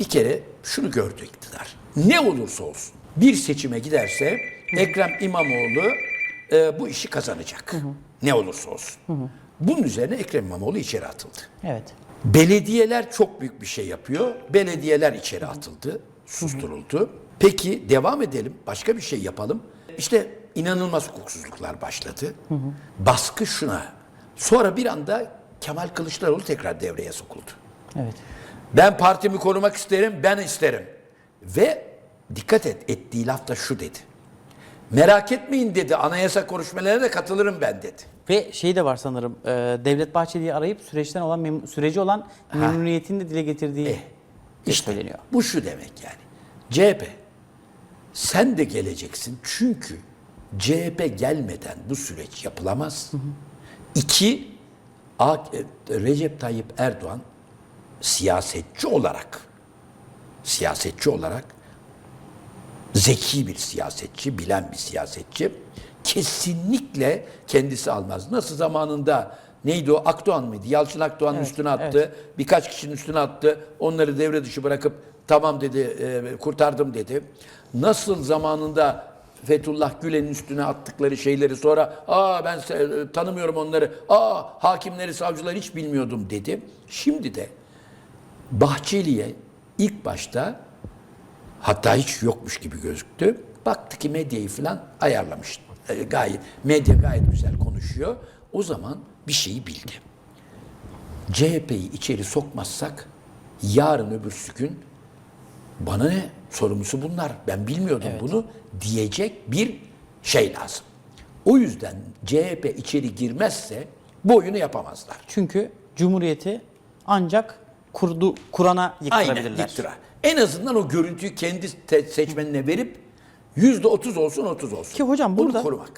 bir kere şunu gördü iktidar. Ne olursa olsun bir seçime giderse Ekrem İmamoğlu e, bu işi kazanacak. Ne olursa olsun. Bunun üzerine Ekrem İmamoğlu içeri atıldı. Evet. Belediyeler çok büyük bir şey yapıyor. Belediyeler içeri atıldı, susturuldu. Peki devam edelim, başka bir şey yapalım. İşte inanılmaz hukuksuzluklar başladı. Baskı şuna. Sonra bir anda Kemal Kılıçdaroğlu tekrar devreye sokuldu. Evet. Ben partimi korumak isterim, ben isterim. Ve dikkat et, ettiği laf da şu dedi. Merak etmeyin dedi, anayasa konuşmalarına da katılırım ben dedi. Ve şey de var sanırım. e, Devlet Bahçeli'yi arayıp süreçten olan süreci olan memnuniyetini de dile getirdiği de İşte söyleniyor. bu şu demek yani. CHP sen de geleceksin çünkü CHP gelmeden bu süreç yapılamaz. İki, A- e, Recep Tayyip Erdoğan siyasetçi olarak siyasetçi olarak zeki bir siyasetçi, bilen bir siyasetçi kesinlikle kendisi almaz. Nasıl zamanında neydi o Akdoğan mıydı? Yalçın Akdoğan'ın Evet, üstüne attı. Birkaç kişinin üstüne attı. Onları devre dışı bırakıp tamam dedi, e, kurtardım dedi. Nasıl zamanında Fethullah Gülen'in üstüne attıkları şeyleri sonra aa ben e, tanımıyorum onları. Aa hakimleri, savcıları hiç bilmiyordum dedi. Şimdi de Bahçeli'ye ilk başta hatta hiç yokmuş gibi gözüktü. Baktı ki medyayı falan ayarlamış. E, gayet medya gayet güzel konuşuyor. O zaman bir şeyi bildi. CHP'yi içeri sokmazsak yarın öbürsü gün bana ne sorumlusu bunlar. Ben bilmiyordum bunu diyecek bir şey lazım. O yüzden CHP içeri girmezse bu oyunu yapamazlar. Çünkü Cumhuriyeti ancak kurdu Kur'an'a Aynen yıktırabilirler. yıktırar. En azından o görüntüyü kendi seçmenine verip yüzde otuz olsun otuz olsun. Ki hocam Bunu burada korumak.